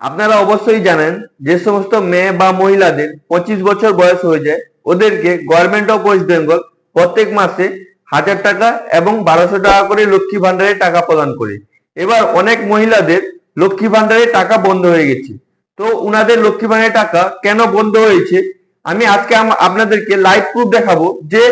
আপনারা অবশ্যই জানেন যে সমস্ত মেয়ে বা মহিলাদের পঁচিশ বছর বয়স হয়ে যায় ওদেরকে গভর্নমেন্ট অফ ওয়েস্ট বেঙ্গল প্রত্যেক মাসে হাজার টাকা এবং বারোশো টাকা করে লক্ষ্মী ভান্ডারে টাকা প্রদান করে। এবার অনেক মহিলাদের লক্ষ্মী ভান্ডারে টাকা বন্ধ হয়ে গেছে। তো উনাদের লক্ষ্মী ভান্ডারের টাকা কেন বন্ধ হয়েছে? আমি আজকে আপনাদেরকে লাইভ প্রুফ দেখাবো যে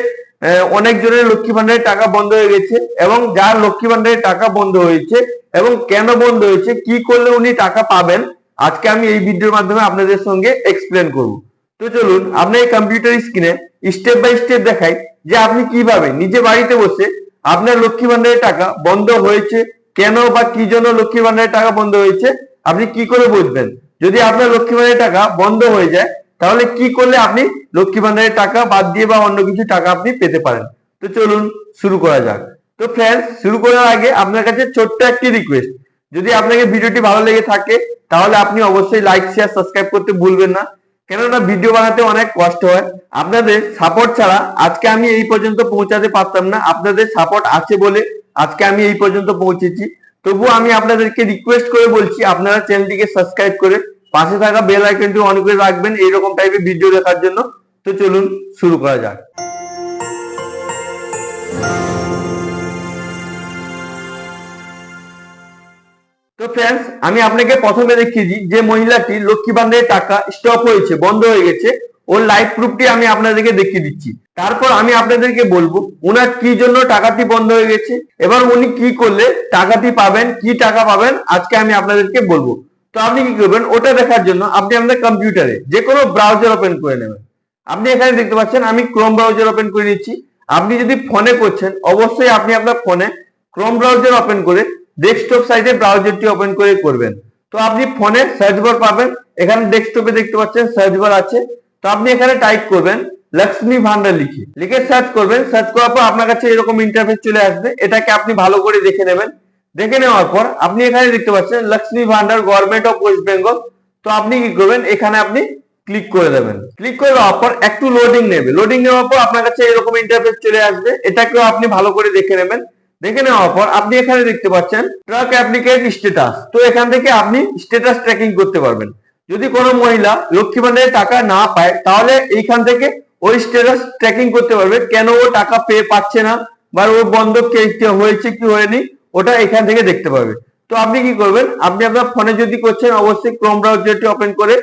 অনেক জনের লক্ষ্মী ভান্ডারের টাকা বন্ধ হয়ে গেছে এবং যার লক্ষ্মী ভান্ডারের টাকা বন্ধ হয়েছে এবং কেন বন্ধ হয়েছে, কি করলে উনি টাকা পাবেন আজকে আমি এই ভিডিওর মাধ্যমে আপনাদের সঙ্গে এক্সপ্লেন করব। তো চলুন আপনি এই কম্পিউটার স্ক্রিনে স্টেপ বাই স্টেপ দেখাই যে আপনি কীভাবে নিজে বাড়িতে বসে আপনার লক্ষ্মী ভান্ডারের টাকা বন্ধ হয়েছে কেন বা কি জন্য লক্ষ্মী ভান্ডারের টাকা বন্ধ হয়েছে আপনি কি করে বুঝবেন? যদি আপনার লক্ষ্মী ভান্ডারের টাকা বন্ধ হয়ে যায়, তাহলে কি করলে আপনি লক্ষ্মী ভান্ডারের টাকা বাদ দিয়ে বা অন্য কিছু টাকা আপনি পেতে পারেন? তো চলুন শুরু করা যাক। তো ফ্রেন্ডস শুরু করার আগে আপনার কাছে ছোট্ট একটি রিকোয়েস্ট যদি আপনাকে ভিডিওটি ভালো লেগে থাকে, তাহলে আপনি অবশ্যই লাইক শেয়ার সাবস্ক্রাইব করতে ভুলবেন না। কেননা ভিডিও বানাতে অনেক কষ্ট হয়। আপনাদের সাপোর্ট ছাড়া আজকে আমি এই পর্যন্ত পৌঁছাতে পারতাম না। আপনাদের সাপোর্ট আছে বলে আজকে আমি এই পর্যন্ত পৌঁছেছি। তবুও আমি আপনাদেরকে রিকোয়েস্ট করে বলছি, আপনারা চ্যানেলটিকে সাবস্ক্রাইব করে পাশে থাকা বেল আইকনটি অন করে রাখবেন। এইরকম টাইপের ভিডিও দেখার জন্য। তো চলুন শুরু করা যাক। ফ্রেন্ডস আমি আপনাকে প্রথমে দেখিয়ে দিই যে মহিলাটি লক্ষ্মী টাকা স্টপ হয়েছে, বন্ধ হয়ে গেছে। ওর প্রুফটি আমি আপনাদেরকে দেখিয়ে দিচ্ছি। তারপর আমি আপনাদেরকে বলব, ওনার কি জন্য টাকাটি বন্ধ হয়ে গেছে, এবার উনি কি করলে টাকাটি পাবেন, কি টাকা পাবেন, আজকে আমি আপনাদেরকে বলব। তো আপনি কি করবেন, ওটা দেখার জন্য আপনি আপনার কম্পিউটারে যে কোনো ব্রাউজার ওপেন করে নেবেন। আপনি এখানে দেখতে পাচ্ছেন, আমি ক্রোম ব্রাউজার ওপেন করে নিচ্ছি। আপনি যদি ফোনে করছেন, অবশ্যই আপনি আপনার ফোনে ক্রোম ব্রাউজার ওপেন করে ডেস্কটপ সাইডে ব্রাউজারটি ওপেন করে করবেন। তো আপনি ফোনে সার্চ বার পাবেন। এখানে ডেস্কটপে দেখতে পাচ্ছেন সার্চ বার আছে। তো আপনি এখানে টাইপ করবেন লক্ষ্মী ভান্ডার লিখে। লিখে সার্চ করবেন। সার্চ করার পর আপনার কাছে এরকম ইন্টারফেস চলে আসবে। এটাকে আপনি ভালো করে দেখে নেবেন। দেখে নেওয়ার পর আপনি এখানে দেখতে পাচ্ছেন Lakshmi Bhandar government of West Bengal তো আপনি কি করবেন? এখানে আপনি ক্লিক করে দেবেন। ক্লিক করে দেওয়ার পর একটু লোডিং নেবে। লোডিং নেওয়ার পর আপনার কাছে এরকম ইন্টারফেস চলে আসবে। এটাকেও আপনি ভালো করে দেখে নেবেন। দেখে নেওয়ার পর আপনি এখানে দেখতে পাচ্ছেন ট্রাক অ্যাপ্লিকেট স্ট্যাটাস তো এখান থেকে আপনি স্ট্যাটাস ট্র্যাকিং করতে পারবেন। যদি কোনো মহিলা লক্ষ্মী ভান্ডারের টাকা না পায়, তাহলে এইখান থেকে ওই স্ট্যাটাস ট্র্যাকিং করতে পারবে। কেন ও টাকা পেয়ে পাচ্ছে না? বা ওর বন্ধক কে হয়েছে, কি হয়নি? ওটা এখান থেকে দেখতে পারবে। তো আপনি কি করবেন? আপনি আপনার ফোনে যদি করছেন, অবশ্যই ক্রোম ব্রাউজারটি ওপেন করে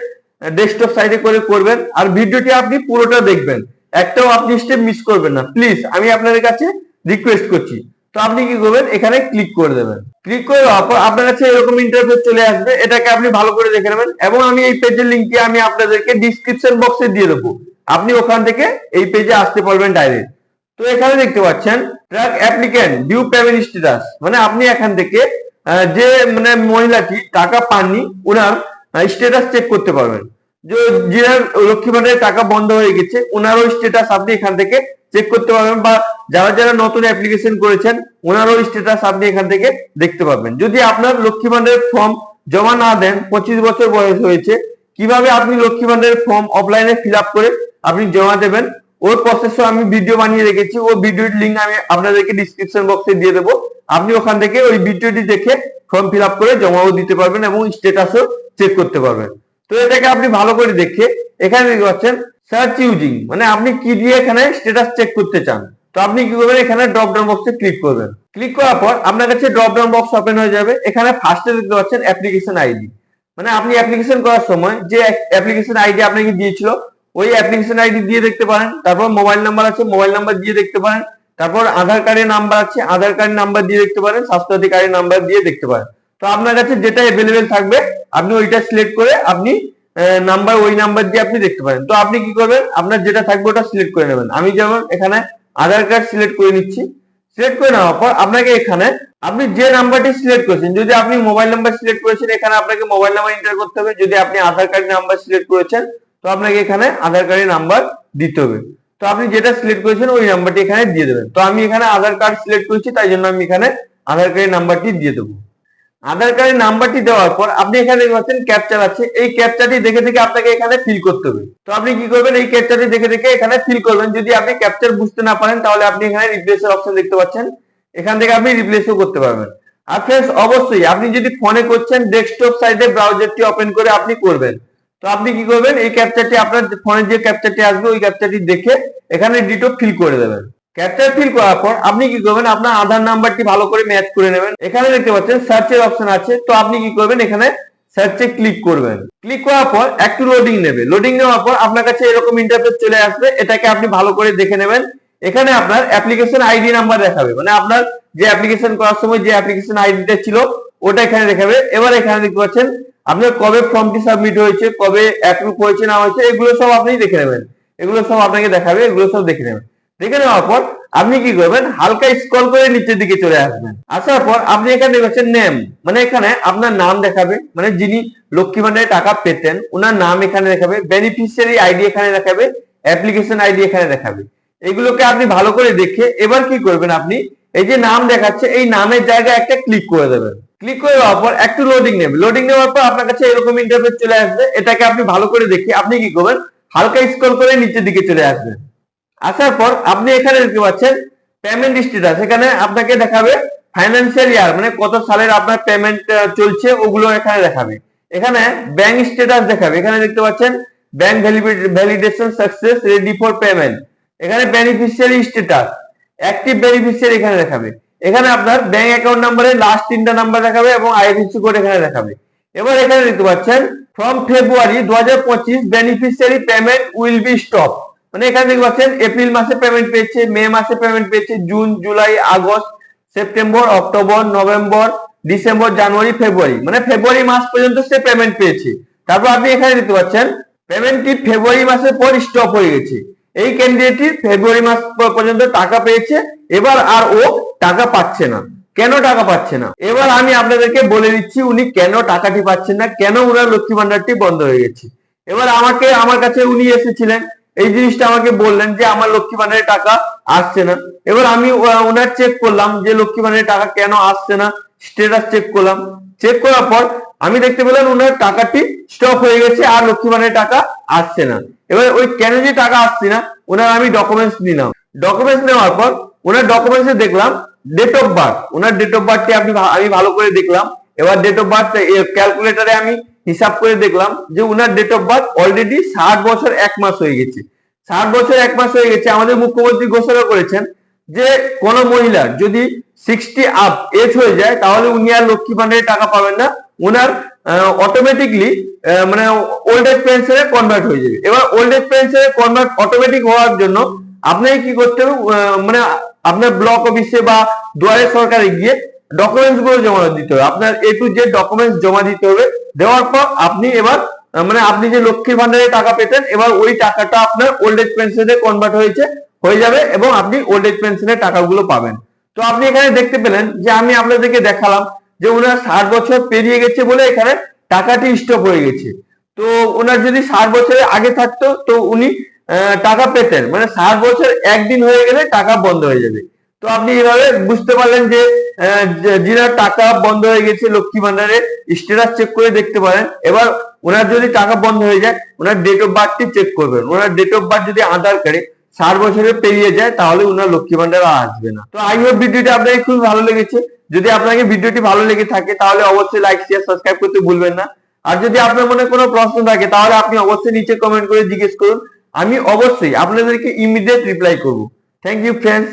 ডেস্কটপ সাইডে করে করবেন। আর ভিডিওটি আপনি পুরোটা দেখবেন। একটাও আপনি স্টেপ মিস করবেন না। প্লিজ আমি আপনাদের কাছে রিকোয়েস্ট করছি। তো আপনি কি করবেন? এখানে ক্লিক করে দেবেন। ক্লিক করে দেওয়ার পর আপনার কাছে এরকম ইন্টারফেস চলে আসবে। এটাকে আপনি ভালো করে দেখে নেবেন এবং আমি এই পেজের লিঙ্কটি আমি আপনাদেরকে ডিসক্রিপশন বক্সে দিয়ে দেবো। আপনি ওখান থেকে এই পেজে আসতে পারবেন ডাইরেক্ট তো এখানে দেখতে পাচ্ছেন track applicant due payment status মানে আপনি এখান থেকে যে মানে মহিলাটি টাকা পাননি, ওনার স্ট্যাটাস চেক করতে পারবেন। যে যার লক্ষ্মী ভান্ডারের টাকা বন্ধ হয়ে গেছে, ওনারও স্ট্যাটাস আপনি এখান থেকে চেক করতে পারবেন বা যারা যারা নতুন অ্যাপ্লিকেশন করেছেন, ওনারও স্ট্যাটাস আপনি এখান থেকে দেখতে পাবেন যদি আপনার লক্ষ্মী ভান্ডারের ফর্ম জমা না দেন, পঁচিশ বছর বয়স হয়েছে, কীভাবে আপনি লক্ষ্মী ভান্ডারের ফর্ম অফলাইনে ফিল আপ করে আপনি জমা দেবেন? ওর প্রসেসও আমি ভিডিও বানিয়ে রেখেছি ওই ভিডিওর লিঙ্ক আমি আপনাদেরকে ডিসক্রিপশন বক্সে দিয়ে দেবো। আপনি ওখান থেকে ওই ভিডিওটি দেখে ফর্ম ফিল আপ করে জমাও দিতে পারবেন এবং স্ট্যাটাসও চেক করতে পারবেন। তো এটাকে আপনি ভালো করে দেখে এখানে দেখতে পাচ্ছেন সার্চ ইউজিং মানে আপনি কি দিয়ে এখানে স্ট্যাটাস চেক করতে চান? তো আপনি কি করবেন? এখানে ড্রপ ডাউন বক্সে ক্লিক করবেন। ক্লিক করার পর আপনার কাছে ড্রপ ডাউন বক্স ওপেন হয়ে যাবে। এখানে ফার্স্টে দেখতে পাচ্ছেন অ্যাপ্লিকেশন আইডি মানে আপনি অ্যাপ্লিকেশন করার সময় যে অ্যাপ্লিকেশন আইডি আপনাকে দিয়েছিল, ওই অ্যাপ্লিকেশন আইডি দিয়ে দেখতে পারেন। তারপর মোবাইল নাম্বার আছে মোবাইল নাম্বার দিয়ে দেখতে পারেন। তারপর আধার কার্ডের নাম্বার আছে আধার কার্ডের নাম্বার দিয়ে দেখতে পারেন। স্বাস্থ্য কার্ডের নাম্বার দিয়ে দেখতে পারেন। তো আপনার কাছে যেটা অ্যাভেলেবেল থাকবে আপনি ওইটা সিলেক্ট করে আপনি নাম্বার ওই নাম্বার দিয়ে আপনি দেখতে পারেন। তো আপনি কি করবেন? আপনার যেটা থাকবে ওটা সিলেক্ট করে নেবেন। আমি যেমন এখানে আধার কার্ড সিলেক্ট করে নিচ্ছি। সিলেক্ট করে নেওয়ার পর আপনাকে এখানে, আপনি যে নাম্বারটি সিলেক্ট করেছেন, যদি আপনি মোবাইল নাম্বার সিলেক্ট করেছেন, এখানে আপনাকে মোবাইল নাম্বার এন্টার করতে হবে। যদি আপনি আধার কার্ড নাম্বার সিলেক্ট করেছেন, তো আপনাকে এখানে আধার কার্ডের নাম্বার দিতে হবে। তো আপনি যেটা সিলেক্ট করেছেন, ওই নাম্বারটি এখানে দিয়ে দেবেন। তো আমি এখানে আধার কার্ড সিলেক্ট করেছি, তাই জন্য আমি এখানে আধার কার্ডের নাম্বারটি দিয়ে দেবো। আধার কার্ডের নাম্বারটি দেওয়ার পর আপনি এখানে পাচ্ছেন ক্যাপচার আছে। এই ক্যাপচারটি দেখে দেখে আপনাকে এখানে ফিল করতে হবে। তো আপনি কি করবেন? এই ক্যাপচারটি দেখে দেখে এখানে ফিল করবেন। যদি আপনি ক্যাপচার বুঝতে না পারেন, তাহলে আপনি এখানে রিপ্লেসের অপশন দেখতে পাচ্ছেন। এখান থেকে আপনি রিপ্লেসও করতে পারবেন। আর ফ্রেন্ডস অবশ্যই আপনি যদি ফোনে করছেন ডেস্কটপ সাইডে ব্রাউজারটি ওপেন করে আপনি করবেন। তো আপনি কি করবেন? এই ক্যাপচারটি আপনার ফোনের যে ক্যাপচারটি আসবে, ওই ক্যাপচারটি দেখে এখানে ডিটো ফিল করে দেবেন। ক্যাপচার ফিল করার পর আপনি কি করবেন? আপনার আধার নাম্বারটি ভালো করে ম্যাচ করে নেবেন। এখানে দেখতে পাচ্ছেন সার্চের অপশন আছে। তো আপনি কি করবেন? এখানে সার্চে ক্লিক করবেন। ক্লিক করার পর একটু লোডিং নেবে। লোডিং নেওয়ার পর আপনার কাছে এরকম ইন্টারফেস চলে আসবে। এটাকে আপনি ভালো করে দেখে নেবেন। এখানে আপনার অ্যাপ্লিকেশন আইডি নাম্বার দেখাবে। মানে আপনার যে অ্যাপ্লিকেশন করার সময় যে অ্যাপ্লিকেশন আইডিটা ছিল, ওটা এখানে দেখাবে। এবার এখানে দেখতে পাচ্ছেন, আপনার কবে ফর্মটি সাবমিট হয়েছে, কবে অ্যাপ্রুভ হয়েছে, না হয়েছে, এগুলো সব আপনি দেখে নেবেন। এগুলো সব আপনাকে দেখাবে, এগুলো সব দেখে নেবেন। দেখে নেওয়ার পর আপনি কি করবেন? হালকা স্ক্রল করে নিচের দিকে চলে আসবেন। আসার পর আপনি এখানে দেখছেন নেম মানে এখানে আপনার নাম দেখাবে। মানে যিনি লক্ষ্মী ভান্ডারে টাকা পেতেন ওনার নাম এখানে দেখাবে। বেনিফিশিয়ারি আইডি এখানে দেখাবে। অ্যাপ্লিকেশন আইডি এখানে দেখাবে। এগুলোকে আপনি ভালো করে দেখে এবার কি করবেন আপনি? এই যে নাম দেখাচ্ছে, এই নামের জায়গায় একটা ক্লিক করে দেবেন। ক্লিক করে দেওয়ার পর একটু লোডিং নেবে লোডিং নেওয়ার পর আপনার কাছে এরকম ইন্টারফেস চলে আসবে। এটাকে আপনি ভালো করে দেখে আপনি কি করবেন? হালকা স্ক্রল করে নিচের দিকে চলে আসবেন। আসার পর আপনি এখানে দেখতে পাচ্ছেন পেমেন্ট স্ট্যাটাস এখানে আপনাকে দেখাবে ফাইন্যান্সিয়াল ইয়ার মানে কত সালের আপনার পেমেন্ট চলছে, ওগুলো এখানে দেখাবে। এখানে ব্যাংক স্ট্যাটাস দেখাবে। এখানে দেখতে পাচ্ছেন bank validation success ready for payment এখানে বেনিফিশিয়ারি স্ট্যাটাস অ্যাক্টিভ বেনিফিশিয়ারি এখানে দেখাবে। এখানে আপনার ব্যাংক অ্যাকাউন্ট নাম্বারে লাস্ট তিনটা নাম্বার দেখাবে এবং আইএফএসসি কোড এখানে দেখাবে। এবার এখানে দেখতে পাচ্ছেন ফ্রম ফেব্রুয়ারি দু হাজার পঁচিশ beneficiary payment will be stop মানে এখানে দেখতে পাচ্ছেন, এপ্রিল মাসে পেমেন্ট পেয়েছে, মে মাসে পেমেন্ট পেয়েছে, জুন, জুলাই, আগস্ট, সেপ্টেম্বর, অক্টোবর, নভেম্বর, ডিসেম্বর, জানুয়ারি, ফেব্রুয়ারি। মানে ফেব্রুয়ারি মাস পর্যন্ত সে পেমেন্ট পেয়েছে। তারপর আপনি এখানে দেখতে পাচ্ছেন পেমেন্টটি ফেব্রুয়ারি মাসের পর স্টপ হয়ে গেছে। এই ক্যান্ডিডেটটি ফেব্রুয়ারি মাস পর্যন্ত টাকা পেয়েছে, এবার আর ও টাকা পাচ্ছে না। কেন টাকা পাচ্ছে না? এবার আমি আপনাদেরকে বলে দিচ্ছি, উনি কেন টাকাটি পাচ্ছেন না, কেন ওনার লক্ষ্মী ভান্ডারটি বন্ধ হয়ে গেছে। এবার আমাকে, আমার কাছে উনি এসেছিলেন এই জিনিসটা আমাকে বললেন যে আমার লক্ষ্মী ভান্ডারের টাকা আসছে না। এবার আমি ওনার চেক করলাম যে লক্ষ্মী ভান্ডারের টাকা কেন আসছে না। স্টেটাস চেক করলাম। চেক করার পর আমি দেখতে পেলাম ওনার টাকাটি স্টপ হয়ে গেছে আর লক্ষ্মী ভান্ডারের টাকা আসছে না। এবার ওই কেন যে টাকা আসছে না, ওনার আমি ডকুমেন্টস নিলাম। ডকুমেন্টস নেওয়ার পর ওনার ডকুমেন্টসে দেখলাম ডেট অফ বার্থ ওনার ডেট অফ বার্থটি ভা- আমি ভালো করে দেখলাম। এবার ডেট অফ বার্থ ক্যালকুলেটারে আমি হিসাব করে দেখলাম যে ওনার ডেট অফ বার্থ অলরেডি ষাট বছর এক মাস হয়ে গেছে। ষাট বছর এক মাস হয়ে গেছে, আমাদের মুখ্যমন্ত্রী ঘোষণা করেছেন যে কোন মহিলার যদি সিক্সটি আপ এজ হয়ে যায়, তাহলে উনি আর লক্ষ্মী ভান্ডারে টাকা পাবেন না। ওনার অটোমেটিকলি মানে ওল্ড এজ পেনশনে কনভার্ট হয়ে যাবে। এবার ওল্ড এজ পেনশনে কনভার্ট অটোমেটিক হওয়ার জন্য আপনাকে কি করতে হবে? মানে আপনার ব্লক অফিসে বা দুয়ারে সরকারে গিয়ে ডকুমেন্টসগুলো জমা দিতে হবে। আপনার এ টু জেড ডকুমেন্টস জমা দিতে হবে। দেওয়ার পর আপনি এবার মানে আপনি যে লক্ষ্মীর ভান্ডারে টাকা পেতেন, এবার ওই টাকাটা আপনার ওল্ড এজ পেনশনে কনভার্ট হয়েছে, হয়ে যাবে এবং আপনি ওল্ড এজ পেনশনের টাকাগুলো পাবেন। তো আপনি এখানে দেখতে পেলেন যে আমি আপনাদেরকে দেখালাম যে ওনার ষাট বছর পেরিয়ে গেছে বলে এখানে টাকাটি স্টপ হয়ে গেছে। তো ওনার যদি ষাট বছরের আগে থাকতো, তো উনি টাকা পেতেন। মানে ষাট বছর একদিন হয়ে গেলে টাকা বন্ধ হয়ে যাবে। তো আপনি এভাবে বুঝতে পারলেন যে যিনার টাকা বন্ধ হয়ে গেছে, লক্ষ্মী ভান্ডারে স্ট্যাটাস চেক করে দেখতে পারেন। এবার ওনার যদি টাকা বন্ধ হয়ে যায়, ওনার ডেট অফ বার্থটি চেক করবেন। ওনার ডেট অফ বার্থ যদি আধার কার্ডে ষাট বছরের পেরিয়ে যায়, তাহলে ওনার লক্ষ্মী ভান্ডার আসবে না। তো আই হোপ ভিডিওটি আপনাকে খুব ভালো লেগেছে। যদি আপনাকে ভিডিওটি ভালো লেগে থাকে, তাহলে অবশ্যই লাইক শেয়ার সাবস্ক্রাইব করতে ভুলবেন না। আর যদি আপনার মনে কোনো প্রশ্ন থাকে, তাহলে আপনি অবশ্যই নিচে কমেন্ট করে জিজ্ঞেস করুন। আমি অবশ্যই আপনাদেরকে ইমিডিয়েট রিপ্লাই করব। Thank you friends